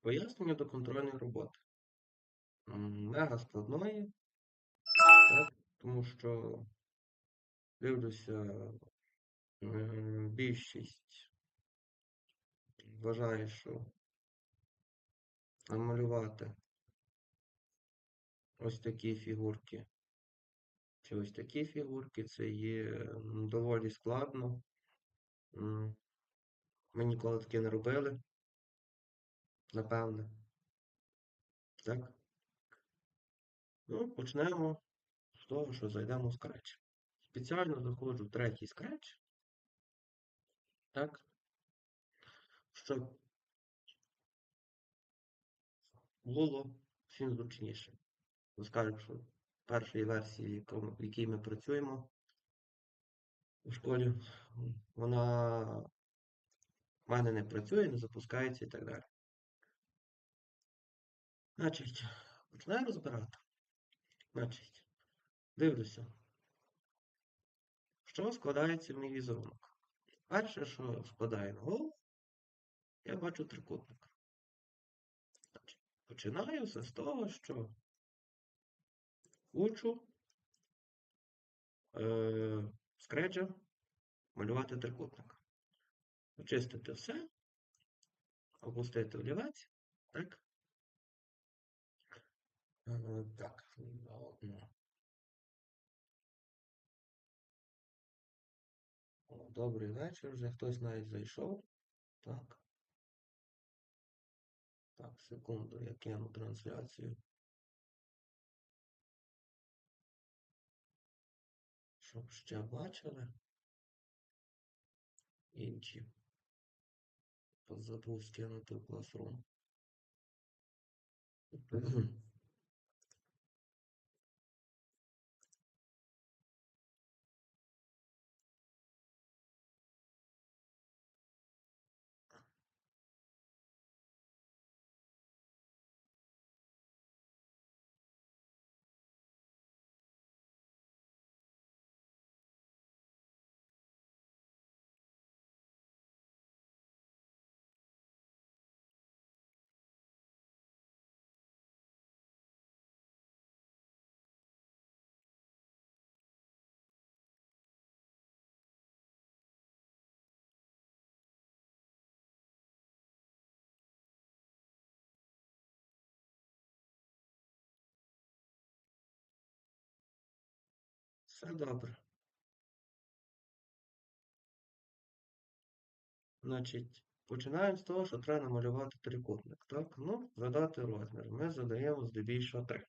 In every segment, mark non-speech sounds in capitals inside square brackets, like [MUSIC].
Пояснення до контрольної роботи. Мега складної, так, тому що дивлюся, е, більшість вважає, що намалювати ось такі фігурки чи ось такі фігурки це є доволі складно. Ми ніколи таке не робили, напевне. Так? Ну, почнемо з того, що зайдемо в Scratch. Спеціально заходжу в третій Scratch. Так? Щоб було всім зручніше. Бо скажу, що в першій версії, в якій ми працюємо у школі, вона в мене не працює, не запускається і так далі. Значить, починаю розбирати. Значить, дивлюся, що складається в мій візерунок. Перше, що складає на голову, я бачу трикутник. Значить, починаю все з того, що учу е, скреджа малювати трикутник. Очистити все, опустити олівець, так? Так, одне. О, Добрий вечір, вже хтось навіть зайшов. Так. Так, секунду, я кину трансляцію. Щоб ще бачили. Інші. Забув скинути в Classroom. Все добре. Значить, починаємо з того, що треба намалювати трикутник. Так? Ну, задати розмір. Ми задаємо здебільшого 3.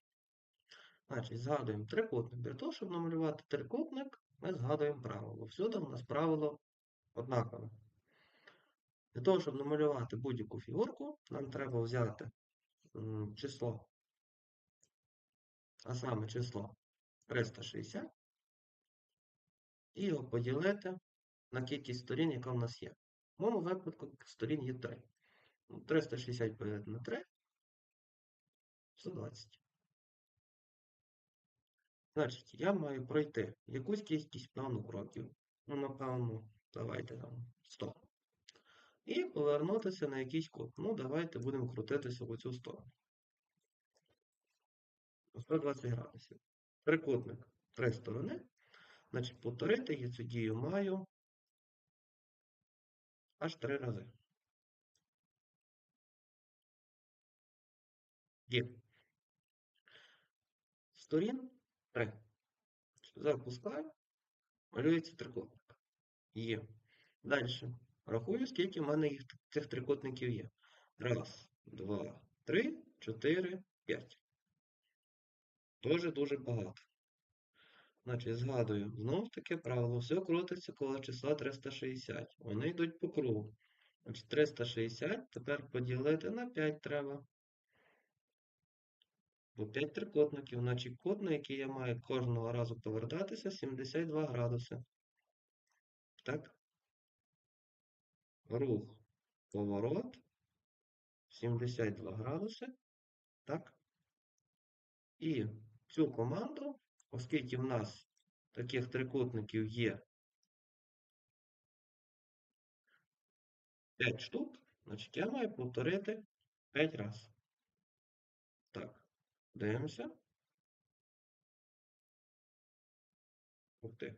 Значить, згадуємо трикутник. Для того, щоб намалювати трикутник, ми згадуємо правило. Всюди у нас правило однакове. Для того, щоб намалювати будь-яку фігурку, нам треба взяти число, а саме число 360, і його поділити на кількість сторін, яка в нас є. В моєму випадку сторін є 3. 360 поділити на 3 120. Значить, я маю пройти якусь кількість певну кроків. Ну, напевно, давайте там 100. І повернутися на якийсь кут. Ну, давайте будемо крутитися в цю сторону. 120 градусів. Трикутник три сторони. Значить, повторити я цю дію маю аж три рази. Є. Сторін 3. Запускаю. Малюється трикутник. Є. Далі. Рахую, скільки в мене їх цих трикутників є. Раз, два, три, чотири, п'ять. Дуже дуже багато. Значить, згадую, знову ж таки правило, все крутиться коло числа 360. Вони йдуть по кругу. Значить, 360 тепер поділити на 5 треба. Бо 5 трикутників, значить кут, на який я маю кожного разу повертатися, 72 градуси. Так? Рух, поворот, 72 градуси. Так? І цю команду, оскільки в нас таких трикутників є 5 штук, значить я маю повторити 5 раз. Так, дивимося. Ух ти.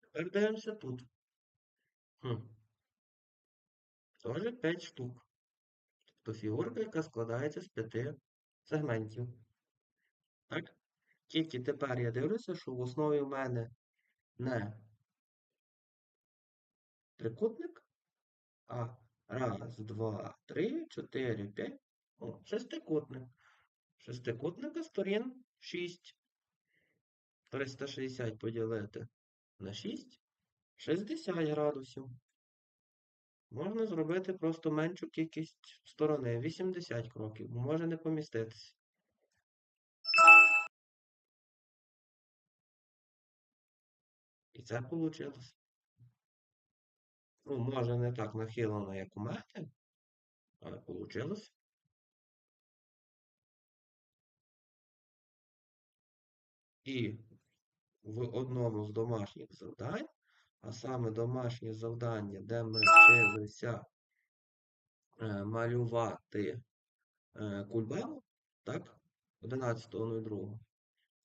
Тепер дивимося тут. Хм. Тоже 5 штук. Тобто фігурка, яка складається з 5 сегментів. Так? Тільки тепер я дивлюся, що в основі в мене не трикутник, а раз, два, три, чотири, п'ять. О, шестикутник. Шестикутника сторін 6. 360 поділити на 6. 60 градусів. Можна зробити просто меншу кількість сторони. 80 кроків. Може не поміститися. І це вийшло. Ну, може не так нахилено, як у мене, але вийшло. І в одному з домашніх завдань, а саме домашнє завдання, де ми вчилися е, малювати е, так, 11.02,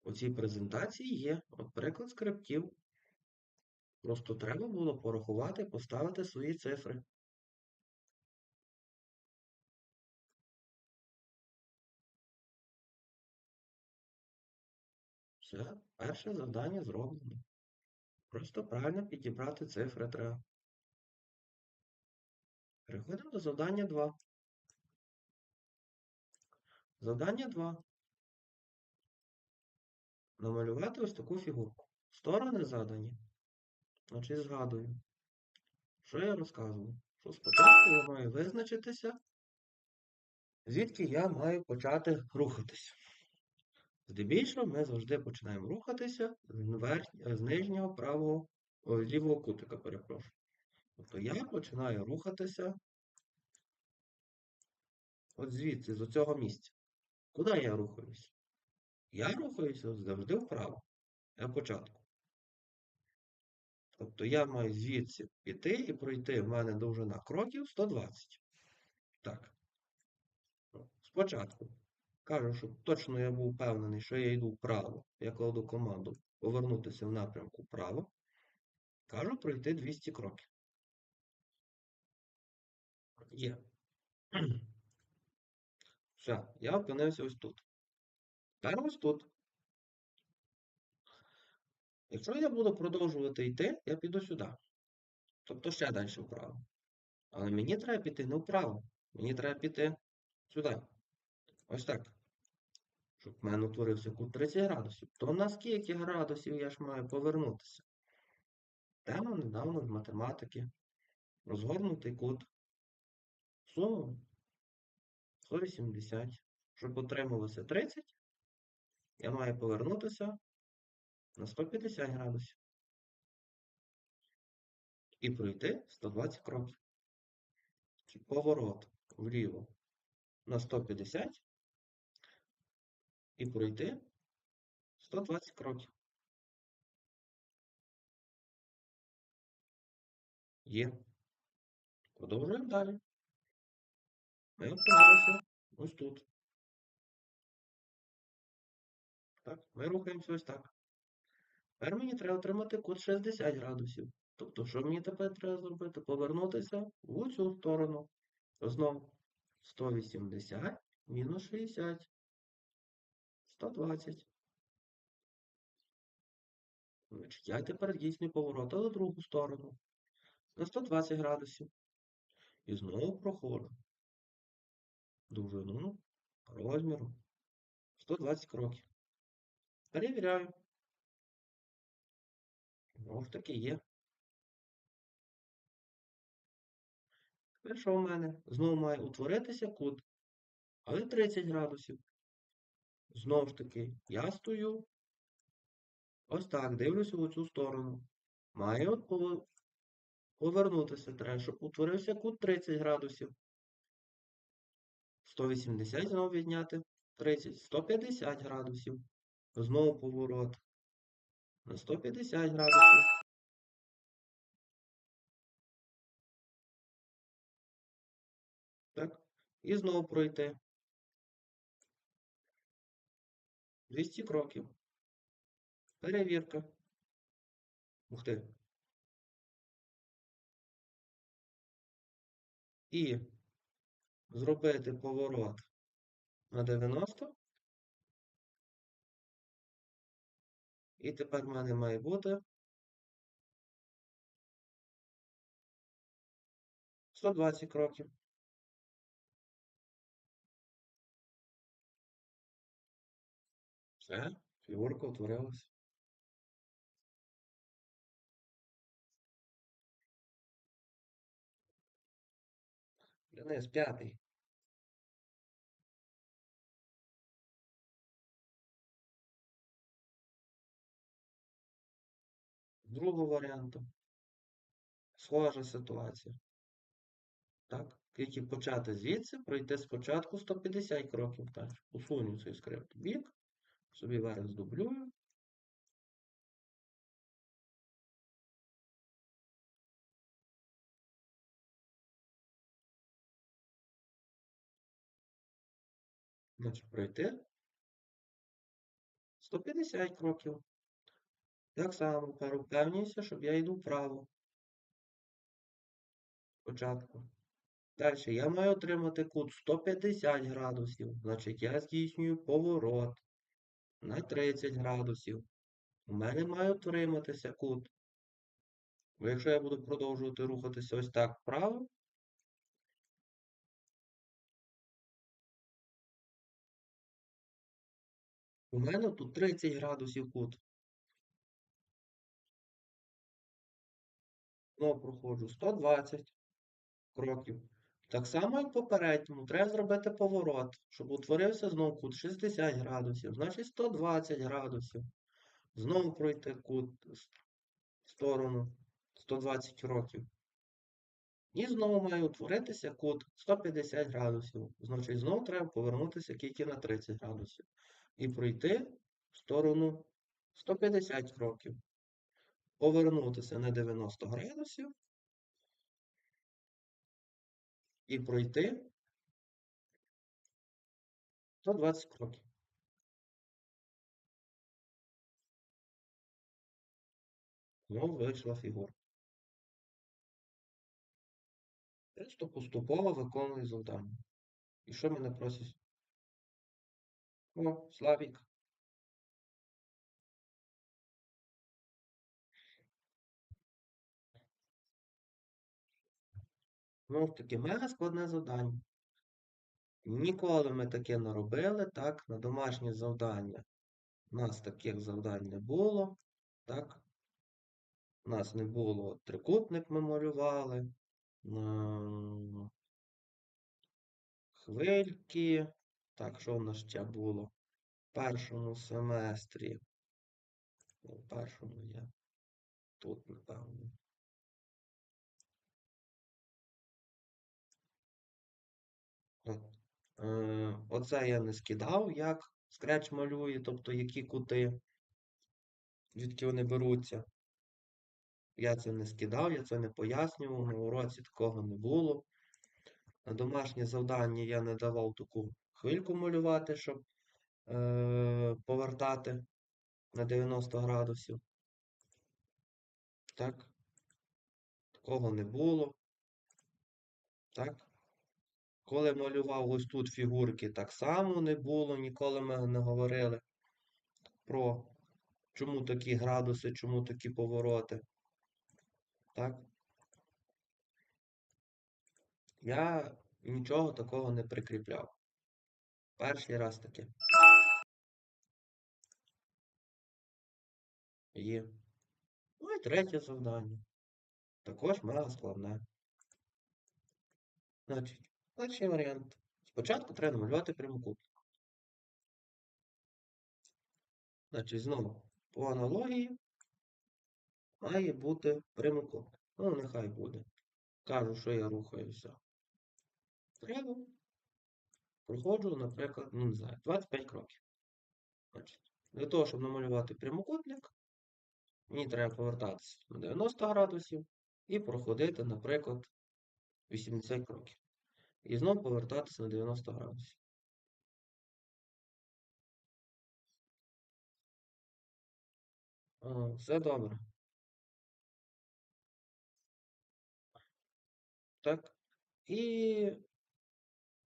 у цій презентації є от приклад скриптів. Просто треба було порахувати, поставити свої цифри. Все, перше завдання зроблено. Просто правильно підібрати цифри треба. Переходимо до завдання 2. Завдання 2. Намалювати ось таку фігурку. Сторони задані. Значить, згадую. Що я розказував? Що спочатку я маю визначитися, звідки я маю почати рухатися. Здебільшого ми завжди починаємо рухатися з, верх... з нижнього правого о, з лівого кутика, перепрошую. Тобто я починаю рухатися от звідси, з цього місця. Куди я рухаюся? Я рухаюся завжди вправо. Я початку. Тобто я маю звідси піти і пройти в мене довжина кроків 120. Так. Спочатку. Кажу, щоб точно я був впевнений, що я йду вправо. Я кладу команду повернутися в напрямку вправо. Кажу пройти 200 кроків. Є. [CLEARS THROAT] Все, я опинився ось тут. Тепер ось тут. Якщо я буду продовжувати йти, я піду сюди. Тобто ще далі вправо. Але мені треба піти не вправо. Мені треба піти сюди. Ось так. Щоб в мене утворився кут 30 градусів. То на скільки градусів я ж маю повернутися? Тема недавно з математики. Розгорнутий кут. Суму 180. Щоб отрималося 30, я маю повернутися на 150 градусів. І пройти 120 кроків. Поворот вліво на 150 і пройти 120 кроків. Є. Продовжуємо далі. Ми опинилися ось тут. Так, ми рухаємося ось так. Тепер мені треба отримати кут 60 градусів. Тобто, що мені тепер треба зробити? Повернутися в цю сторону. Знову 180 мінус 60. 120. Значить, я тепер дійсний поворот, але в другу сторону. На 120 градусів. І знову проходжу. Довжину розміру. 120 кроків. Перевіряю. Знову ж таки є. Тепер що в мене? Знову має утворитися кут, але 30 градусів. Знову ж таки, я стою. Ось так, дивлюся в цю сторону. Маю повернутися треба, щоб утворився кут 30 градусів. 180 знову відняти 30, 150 градусів. Знову поворот. На 150 градусів. Так. І знову пройти. 200 кроків. Перевірка. Ух ти. І зробити поворот на 90. І тепер в мене має бути 120 кроків. Все, фігурка утворилась. Денис, п'ятий. Другого варіанту. Схожа ситуація. Так, тільки почати звідси, пройти спочатку 150 кроків далі. Усуню цей скрипт бік, собі верх здублюю. Значить, пройти 150 кроків. Так само перепевнююся, щоб я йду вправо. Спочатку. Далі я маю отримати кут 150 градусів. Значить, я здійснюю поворот на 30 градусів. У мене має отриматися кут. Бо якщо я буду продовжувати рухатися ось так вправо, у мене тут 30 градусів кут. Знову проходжу 120 кроків. Так само, як попередньому, треба зробити поворот, щоб утворився знову кут 60 градусів, значить 120 градусів. Знову пройти кут в сторону 120 років. І знову має утворитися кут 150 градусів. Значить, знову треба повернутися тільки на 30 градусів. І пройти в сторону 150 кроків. Повернутися на 90 градусів. І пройти 120 кроків. Знову вийшла фігура. Просто поступово виконую завдання. І що мене просять? О, Славік. Ну, таке мега складне завдання. Ніколи ми таке не робили, так, на домашнє завдання. У нас таких завдань не було, так. У нас не було трикутник ми малювали. Хвильки. Так, що в нас ще було? В першому семестрі. В першому є. Тут, напевно. Оце я не скидав, як скреч малює, тобто які кути, звідки вони беруться. Я це не скидав, я це не пояснював, на уроці такого не було. На домашнє завдання я не давав таку хвильку малювати, щоб е, повертати на 90 градусів. Так. Такого не було. Так. Коли малював ось тут фігурки, так само не було, ніколи ми не говорили про чому такі градуси, чому такі повороти. Так? Я нічого такого не прикріпляв. Перший раз таке. Є. Ну і третє завдання. Також мега складне. Значить, перший варіант. Спочатку треба намалювати прямокутник. Значить, знову, по аналогії має бути прямокутник. Ну, нехай буде. Кажу, що я рухаюся. Треба. Проходжу, наприклад, ну не знаю, 25 кроків. Значить, для того, щоб намалювати прямокутник, мені треба повертатися на 90 градусів і проходити, наприклад, 80 кроків. І знову повертатися на 90 градусів. Все добре. Так. І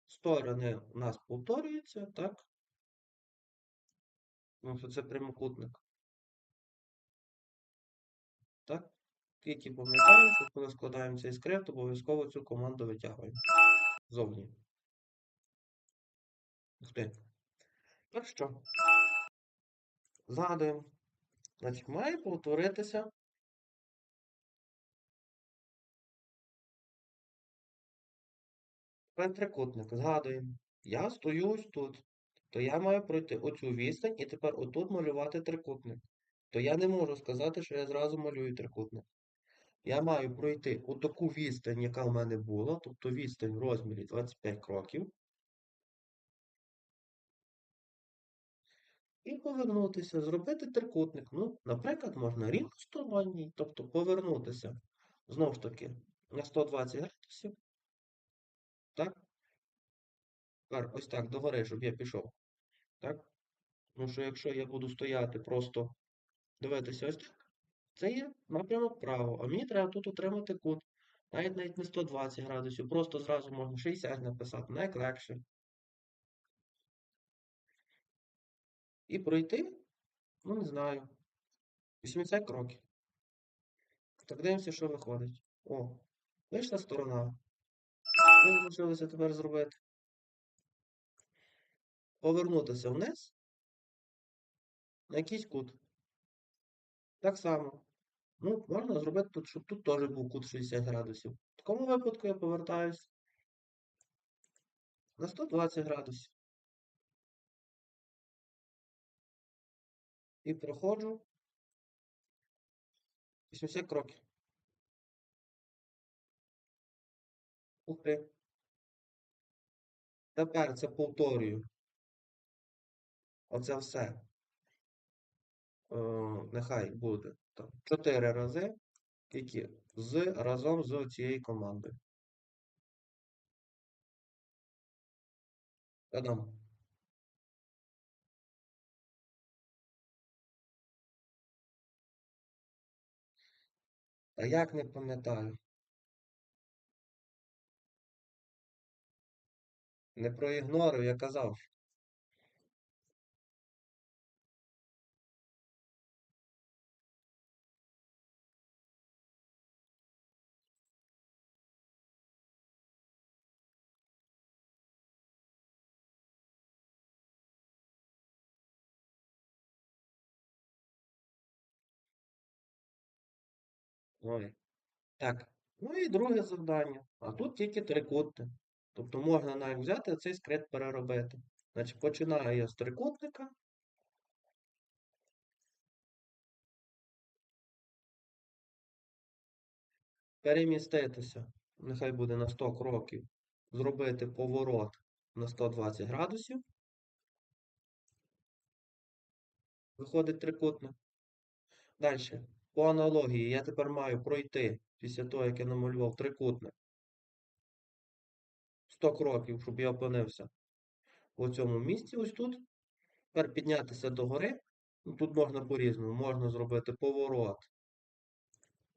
сторони у нас повторюються, так? Що це прямокутник. Так? Тільки пам'ятаємо, що коли складаємо цей скрипт, обов'язково цю команду витягуємо зовні. Ух ти. Так що, згадуємо. Значить, має повторитися трикутник. Згадуємо. Я стою ось тут. То я маю пройти оцю відстань і тепер отут малювати трикутник. То я не можу сказати, що я зразу малюю трикутник. Я маю пройти отаку відстань, яка в мене була, тобто відстань в розмірі 25 кроків. І повернутися, зробити трикутник. Ну, наприклад, можна рівносторонній, тобто повернутися знову ж таки на 120 градусів. Так? Тепер ось так догори, щоб я пішов. Так? Тому що якщо я буду стояти, просто дивитися ось так, це є напрямок вправо. А мені треба тут отримати кут. Навіть навіть не 120 градусів, просто зразу можна 60 написати, найлегше. І пройти, ну не знаю, 80 кроків. Так дивимося, що виходить. О, вийшла сторона. Що залишилося тепер зробити? Повернутися вниз на якийсь кут. Так само. Ну, можна зробити тут, щоб тут теж був кут 60 градусів. В такому випадку я повертаюсь на 120 градусів. І проходжу 80 кроків. Ух ти. Тепер це повторюю. Оце все. Е, нехай буде там 4 рази, тільки з разом з цією командою. Та-дам. А як не пам'ятаю? Не проігнорив, я казав. Ой. Так. Ну і друге завдання. А тут тільки трикутник. Тобто можна навіть взяти цей скрипт переробити. Значить, починаю я з трикутника. Переміститися, нехай буде на 100 кроків, зробити поворот на 120 градусів. Виходить трикутник. Далі, по аналогії, я тепер маю пройти після того, як я намалював трикутник 100 кроків, щоб я опинився у цьому місці, ось тут. Тепер піднятися догори. Ну, Тут можна по-різному. Можна зробити поворот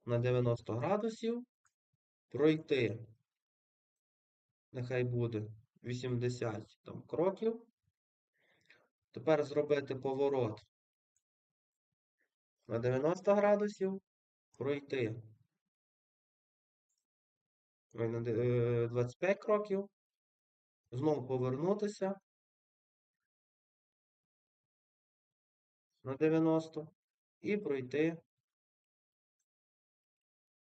на 90 градусів, пройти, нехай буде 80 там, кроків. Тепер зробити поворот на 90 градусів, пройти на 25 кроків, знову повернутися на 90 і пройти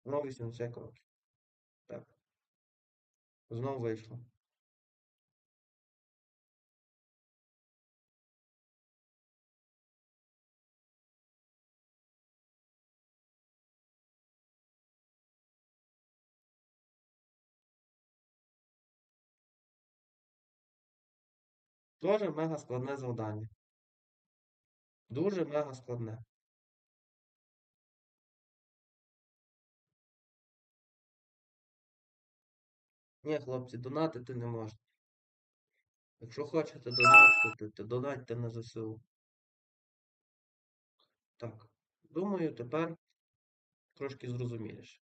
на 80 кроків. Так. Знову вийшло. Дуже мега складне завдання. Дуже мега складне. Ні, хлопці, донатити не можна. Якщо хочете донатити, то донатьте на ЗСУ. Так, думаю, тепер трошки зрозуміліше.